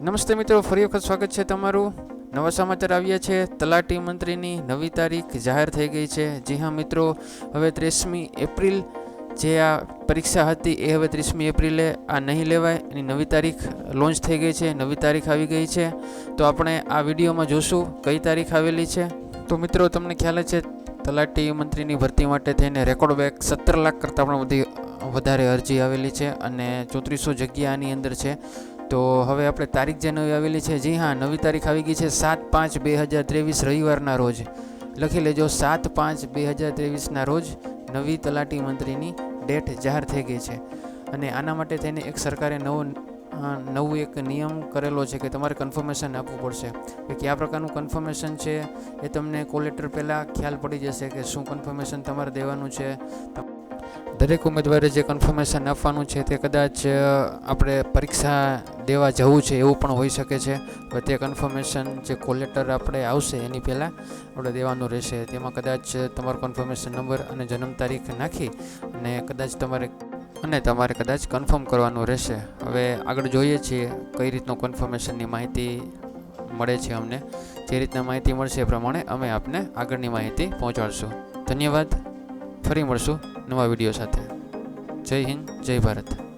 નમસ્તે મિત્રો, ફરી વખત સ્વાગત છે તમારું. નવા સમાચાર આવ્યા છે. તલાટી મંત્રીની નવી તારીખ જાહેર થઈ ગઈ છે. જી હા મિત્રો, હવે ત્રીસમી એપ્રિલ જે આ પરીક્ષા હતી એ હવે ત્રીસમી એપ્રિલે આ નહીં લેવાય. એની નવી તારીખ લોન્ચ થઈ ગઈ છે. નવી તારીખ આવી ગઈ છે. તો આપણે આ વિડીયોમાં જોશું કઈ તારીખ આવેલી છે. તો મિત્રો, તમને ખ્યાલ છે, તલાટી મંત્રીની ભરતી માટે થઈને રેકોર્ડ બેક સત્તર લાખ કરતાં પણ વધી વધારે અરજી આવેલી છે અને ચોત્રીસો જગ્યા આની અંદર છે. તો હવે આપણે તારીખ જે નવી આવેલી છે. જી હા, નવી તારીખ આવી ગઈ છે સાત પાંચ બે હજાર ત્રેવીસ રવિવારના રોજ. લખી લેજો સાત પાંચ બે હજાર ત્રેવીસના રોજ નવી તલાટી મંત્રીની ડેટ જાહેર થઈ ગઈ છે. અને આના માટે થઈને એક સરકારે નવો નવું એક નિયમ કરેલો છે કે તમારે કન્ફર્મેશન આપવું પડશે. કે કયા પ્રકારનું કન્ફર્મેશન છે એ તમને કોલેટર પહેલાં ખ્યાલ પડી જશે કે શું કન્ફર્મેશન તમારે દેવાનું છે. દરેક ઉમેદવારે જે કન્ફર્મેશન આપવાનું છે તે કદાચ આપણે પરીક્ષા દેવા જવું છે એવું પણ હોઈ શકે છે. તે કન્ફર્મેશન જે કોલેટર આપણે આવશે એની પહેલાં આપણે દેવાનું રહેશે. તેમાં કદાચ તમારો કન્ફર્મેશન નંબર અને જન્મ તારીખ નાખી અને કદાચ તમારે, અને તમારે કદાચ કન્ફર્મ કરવાનું રહેશે. હવે આગળ જોઈએ છીએ કઈ રીતનું કન્ફર્મેશનની માહિતી મળે છે અમને. જે રીતના માહિતી મળશે એ પ્રમાણે અમે આપને આગળની માહિતી પહોંચાડશું. ધન્યવાદ. ફરી મળશું નવા વીડિયો સાથે. જય હિન્દ જય ભારત.